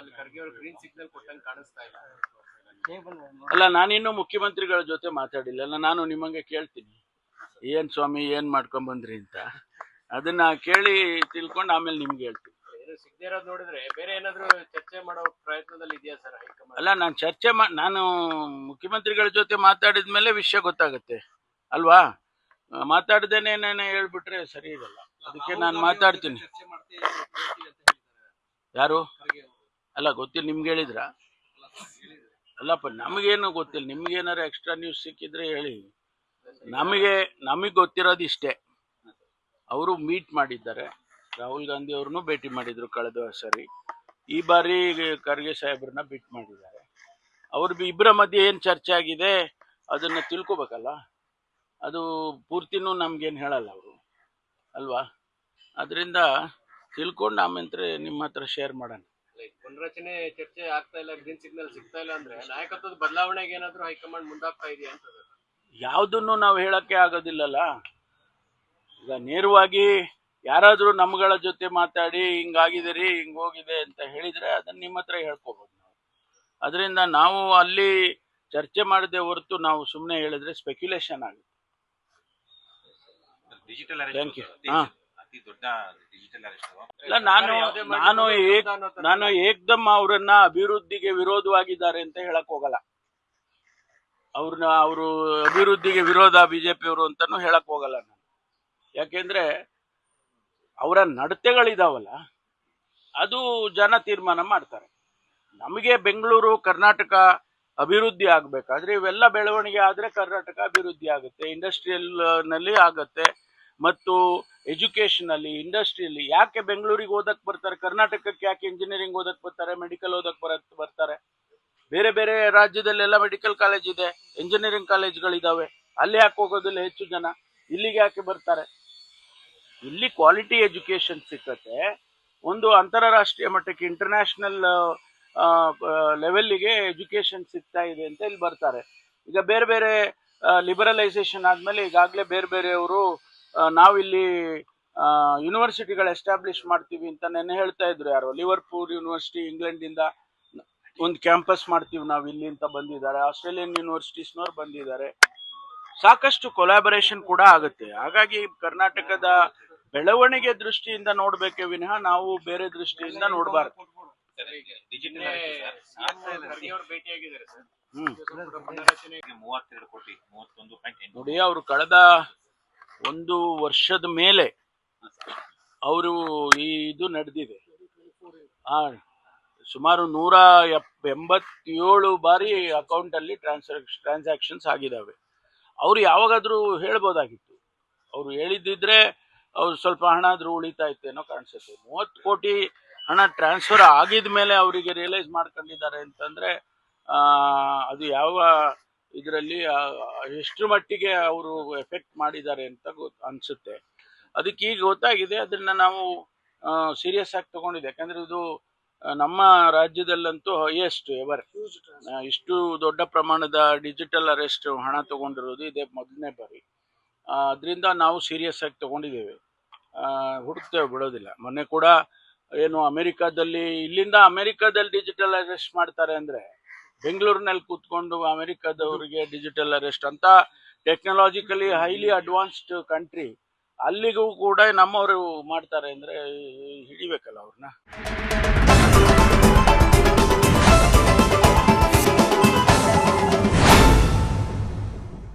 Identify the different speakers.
Speaker 1: ಅಲ್ಲಿ ಖರ್ಗೆ ಅವರು green signal ಕೊಟ್ಟಂಗೆ ಕಾಣಿಸ್ತಾ ಇಲ್ಲ.
Speaker 2: ಅಲ್ಲ ನಾನಿನ್ನೂ ಮುಖ್ಯಮಂತ್ರಿಗಳ ಜೊತೆ ಮಾತಾಡಿಲ್ಲ. ಅಲ್ಲ ನಾನು ನಿಮ್ಮಂಗೆ ಕೇಳ್ತೀನಿ. ಏನ್ ಸ್ವಾಮಿ ಏನ್ ಮಾಡ್ಕೊಂಡ್ ಬಂದ್ರಿ ಅಂತ. ಅದನ್ನ ಕೇಳಿ ತಿಳ್ಕೊಂಡು ಆಮೇಲೆ ನಿಮ್ಗೆ ಹೇಳ್ತೀನಿ.
Speaker 1: ಸಿಗದೆ ನೋಡಿದ್ರೆ ಬೇರೆ ಏನಾದರೂ ಚರ್ಚೆ ಮಾಡೋ ಪ್ರಯತ್ನದಲ್ಲಿ ಇದೆಯಾ ಸರ್ ಹೈಕಮಾಂಡ್?
Speaker 2: ಅಲ್ಲ ನಾನು ಚರ್ಚೆ ಮಾ ನಾನು ಮುಖ್ಯಮಂತ್ರಿಗಳ ಜೊತೆ ಮಾತಾಡಿದ ಮೇಲೆ ವಿಷಯ ಗೊತ್ತಾಗುತ್ತೆ. ಅಲ್ವಾ? ಮಾತಾಡ್ದೇನೆ ಏನೇನೆ ಹೇಳ್ಬಿಟ್ರೆ ಸರಿ ಇರಲ್ಲ. ಅದಕ್ಕೆ ನಾನು ಮಾತಾಡ್ತೀನಿ. ಯಾರು? ಅಲ್ಲ, ಗೊತ್ತಿಲ್ಲ, ನಿಮ್ಗೆ ಹೇಳಿದ್ರ? ಅಲ್ಲಪ್ಪ ನಮಗೇನು ಗೊತ್ತಿಲ್ಲ ನಿಮ್ಗೇನಾರು ಎಕ್ಸ್ಟ್ರಾ ನ್ಯೂಸ್ ಸಿಕ್ಕಿದ್ರೆ ಹೇಳಿ. ನಮಗೆ ನಮಗೆ ಗೊತ್ತಿರೋದು ಇಷ್ಟೇ ಅವರು ಮೀಟ್ ಮಾಡಿದ್ದಾರೆ. ರಾಹುಲ್ ಗಾಂಧಿ ಅವ್ರನ್ನೂ ಭೇಟಿ ಮಾಡಿದ್ರು ಕಳೆದ ಸರಿ. ಈ ಬಾರಿ ಖರ್ಗೆ ಸಾಹೇಬ್ರನ್ನ ಭೇಟಿ ಮಾಡಿದ್ದಾರೆ. ಅವ್ರ ಇಬ್ಬರ ಮಧ್ಯೆ ಏನು ಚರ್ಚೆ ಆಗಿದೆ, ಅದನ್ನ ತಿಳ್ಕೊಬೇಕಲ್ಲ? ಅದು ಪೂರ್ತಿನೂ ನಮ್ಗೇನು ಹೇಳಲ್ಲ ಅವರು. ಅಲ್ವಾ? ಅದರಿಂದ ತಿಳ್ಕೊಂಡು ಆಮೇಲೆ ನಿಮ್ಮ ಹತ್ರ ಶೇರ್ ಮಾಡೋಣ.
Speaker 1: ಪುನರಚನೆ ಚರ್ಚೆ ಆಗ್ತಾ ಇಲ್ಲ ಗ್ರೀನ್ ಸಿಗ್ನಲ್ ಸಿಗ್ತಾ ಇಲ್ಲ ಅಂದ್ರೆ ನಾಯಕತ್ವದ ಬದಲಾವಣೆಗೆ ಏನಾದ್ರು ಹೈಕಮಾಂಡ್ ಮುಂದಾಗ್ತಾ ಇದೆಯಾ ಅಂತ
Speaker 2: ಯಾವುದನ್ನು ನಾವು ಹೇಳಕ್ಕೆ ಆಗೋದಿಲ್ಲಲ್ಲ. ಈಗ ನೇರವಾಗಿ ಯಾರಾದರೂ ನಮ್ಗಳ ಜೊತೆ ಮಾತಾಡಿ ಹಿಂಗಾಗಿದೆ ರೀ ಹಿಂಗ್ ಹೋಗಿದೆ ಅಂತ ಹೇಳಿದ್ರೆ ಅದನ್ನ ನಿಮ್ಮ ಹತ್ರ ಹೇಳ್ಕೋಬಹುದು ನಾವು. ಅದರಿಂದ ನಾವು ಅಲ್ಲಿ ಚರ್ಚೆ ಮಾಡದೆ ಹೊರತು ನಾವು ಸುಮ್ಮನೆ ಹೇಳಿದ್ರೆ ಸ್ಪೆಕ್ಯುಲೇಷನ್ ಆಗುತ್ತೆ.
Speaker 3: ಡಿಜಿಟಲ್
Speaker 2: ಥ್ಯಾಂಕ್
Speaker 3: ಯು
Speaker 2: ಹಾ.
Speaker 3: ಅತಿ ದೊಡ್ಡ ಡಿಜಿಟಲ್ ಅರೆಸ್ಟ್
Speaker 2: ಇಲ್ಲ ನಾನು ನಾನು ಏಕ್ ನಾನು ಏಕ್ದಮ್ ಅವರನ್ನ ಅಭಿವೃದ್ಧಿಗೆ ವಿರೋಧವಾಗಿದ್ದಾರೆ ಅಂತ ಹೇಳಕ್ ಹೋಗಲ್ಲ. ಅವ್ರನ್ನ ಅವರು ಅಭಿವೃದ್ಧಿಗೆ ವಿರೋಧ ಬಿಜೆಪಿ ಅವರು ಅಂತಾನು ಹೇಳಕ್ ಹೋಗಲ್ಲ ನಾನು. ಯಾಕೆಂದ್ರೆ ಅವರ ನಡತೆಗಳಿದಾವಲ್ಲ ಅದು ಜನ ತೀರ್ಮಾನ ಮಾಡ್ತಾರೆ. ನಮಗೆ ಬೆಂಗಳೂರು ಕರ್ನಾಟಕ ಅಭಿವೃದ್ಧಿ ಆಗ್ಬೇಕಾದ್ರೆ ಇವೆಲ್ಲ ಬೆಳವಣಿಗೆ ಆದ್ರೆ ಕರ್ನಾಟಕ ಅಭಿವೃದ್ಧಿ ಆಗುತ್ತೆ ಇಂಡಸ್ಟ್ರಿಯಲ್ನಲ್ಲಿ ಆಗತ್ತೆ ಮತ್ತು ಎಜುಕೇಶನ್ ಅಲ್ಲಿ ಇಂಡಸ್ಟ್ರಿಯಲ್ಲಿ ಯಾಕೆ ಬೆಂಗಳೂರಿಗೆ ಓದಕ್ ಬರ್ತಾರೆ, ಕರ್ನಾಟಕಕ್ಕೆ ಯಾಕೆ ಇಂಜಿನಿಯರಿಂಗ್ ಓದಕ್ ಬರ್ತಾರೆ ಮೆಡಿಕಲ್ ಓದಕ್ ಬರ, ಬರ್ತಾರೆ? ಬೇರೆ ಬೇರೆ ರಾಜ್ಯದಲ್ಲೆಲ್ಲ ಮೆಡಿಕಲ್ ಕಾಲೇಜ್ ಇದೆ ಇಂಜಿನಿಯರಿಂಗ್ ಕಾಲೇಜ್ಗಳಿದ್ದಾವೆ ಅಲ್ಲಿ ಯಾಕೆ ಹೋಗೋದಿಲ್ಲ ಹೆಚ್ಚು ಜನ? ಇಲ್ಲಿಗೆ ಯಾಕೆ ಬರ್ತಾರೆ? ಇಲ್ಲಿ ಕ್ವಾಲಿಟಿ ಎಜುಕೇಶನ್ ಸಿಕ್ಕತ್ತೆ. ಒಂದು ಅಂತಾರಾಷ್ಟ್ರೀಯ ಮಟ್ಟಕ್ಕೆ ಇಂಟರ್ನ್ಯಾಷನಲ್ ಲೆವೆಲ್ಲಿಗೆ ಎಜುಕೇಶನ್ ಸಿಗ್ತಾ ಇದೆ ಅಂತ ಇಲ್ಲಿ ಬರ್ತಾರೆ. ಈಗ ಬೇರೆ ಬೇರೆ ಲಿಬರಲೈಸೇಷನ್ ಆದ್ಮೇಲೆ ಈಗಾಗಲೇ ಬೇರೆ ಬೇರೆಯವರು ನಾವಿಲ್ಲಿ ಯೂನಿವರ್ಸಿಟಿಗಳು ಎಸ್ಟಾಬ್ಲಿಷ್ ಮಾಡ್ತೀವಿ ಅಂತ ನೆನ್ನೆ ಹೇಳ್ತಾ ಇದ್ರು ಯಾರು. ಲಿವರ್ಪೂಲ್ ಯೂನಿವರ್ಸಿಟಿ ಇಂಗ್ಲೆಂಡಿಂದ ಒಂದು ಕ್ಯಾಂಪಸ್ ಮಾಡ್ತೀವಿ ನಾವು ಇಲ್ಲಿ ಅಂತ ಬಂದಿದ್ದಾರೆ. ಆಸ್ಟ್ರೇಲಿಯನ್ ಯೂನಿವರ್ಸಿಟೀಸ್ನವ್ರು ಬಂದಿದ್ದಾರೆ. ಸಾಕಷ್ಟು ಕೊಲಾಬರೇಷನ್ ಕೂಡ ಆಗುತ್ತೆ. ಹಾಗಾಗಿ ಕರ್ನಾಟಕದ ಬೆಳವಣಿಗೆ ದೃಷ್ಟಿಯಿಂದ ನೋಡ್ಬೇಕೇ ವಿನಃ ನಾವು ಬೇರೆ ದೃಷ್ಟಿಯಿಂದ ನೋಡಬಾರ್ದು. ನೋಡಿ ಅವರು ಕಳೆದ ಒಂದು ವರ್ಷದ ಮೇಲೆ ಅವರು ಇದು ನಡೆದಿದೆ. ಆ, ಸುಮಾರು ನೂರ ಎಂಬತ್ತೇಳು ಬಾರಿ ಅಕೌಂಟ್ ಅಲ್ಲಿ ಟ್ರಾನ್ಸ್ಫರ್, ಟ್ರಾನ್ಸಾಕ್ಷನ್ಸ್ ಆಗಿದ್ದಾವೆ. ಅವರು ಯಾವಾಗಾದರೂ ಹೇಳ್ಬೋದಾಗಿತ್ತು. ಅವರು ಹೇಳಿದ್ದಿದ್ರೆ ಅವ್ರು ಸ್ವಲ್ಪ ಹಣ ಆದರೂ ಉಳಿತಾ ಇತ್ತೇನೋ ಕಾಣಿಸುತ್ತೆ. ಮೂವತ್ತು ಕೋಟಿ ಹಣ ಟ್ರಾನ್ಸ್ಫರ್ ಆಗಿದ ಮೇಲೆ ಅವರಿಗೆ ರಿಯಲೈಸ್ ಮಾಡ್ಕೊಂಡಿದ್ದಾರೆ ಅಂತಂದ್ರೆ ಅದು ಯಾವ ಇದರಲ್ಲಿ ಎಷ್ಟು ಮಟ್ಟಿಗೆ ಅವರು ಎಫೆಕ್ಟ್ ಮಾಡಿದ್ದಾರೆ ಅಂತ ಗೊತ್ತು ಅನ್ಸುತ್ತೆ. ಅದಕ್ಕೆ ಈಗ ಗೊತ್ತಾಗಿದೆ ಅದನ್ನ ನಾವು ಸೀರಿಯಸ್ ಆಗಿ ತಗೊಂಡಿದೆ ಯಾಕಂದ್ರೆ ಇದು ನಮ್ಮ ರಾಜ್ಯದಲ್ಲಂತೂ ಹೈಯೆಸ್ಟ್ ಎವರ್ ಇಷ್ಟು ದೊಡ್ಡ ಪ್ರಮಾಣದ ಡಿಜಿಟಲ್ ಅರೆಸ್ಟ್ ಹಣ ತಗೊಂಡಿರೋದು ಇದೇ ಮೊದಲನೇ ಬಾರಿ. ಅದರಿಂದ ನಾವು ಸೀರಿಯಸ್ ಆಗಿ ತಗೊಂಡಿದ್ದೇವೆ. ಹುಡುಕ್ತೇವೆ ಬಿಡೋದಿಲ್ಲ. ಮೊನ್ನೆ ಕೂಡ, ಏನು ಅಮೆರಿಕಾದಲ್ಲಿ, ಇಲ್ಲಿಂದ ಅಮೆರಿಕಾದಲ್ಲಿ ಡಿಜಿಟಲ್ ಅರೆಸ್ಟ್ ಮಾಡ್ತಾರೆ ಅಂದ್ರೆ ಬೆಂಗಳೂರಿನಲ್ಲಿ ಕೂತ್ಕೊಂಡು ಅಮೆರಿಕದವರಿಗೆ ಡಿಜಿಟಲ್ ಅರೆಸ್ಟ್ ಅಂತ ಟೆಕ್ನಾಲಜಿಕಲಿ ಹೈಲಿ ಅಡ್ವಾನ್ಸ್ಡ್ ಕಂಟ್ರಿ ಅಲ್ಲಿಗೂ ಕೂಡ ನಮ್ಮವರು ಮಾಡ್ತಾರೆ ಅಂದ್ರೆ ಹಿಡಿಬೇಕಲ್ಲ ಅವ್ರನ್ನ?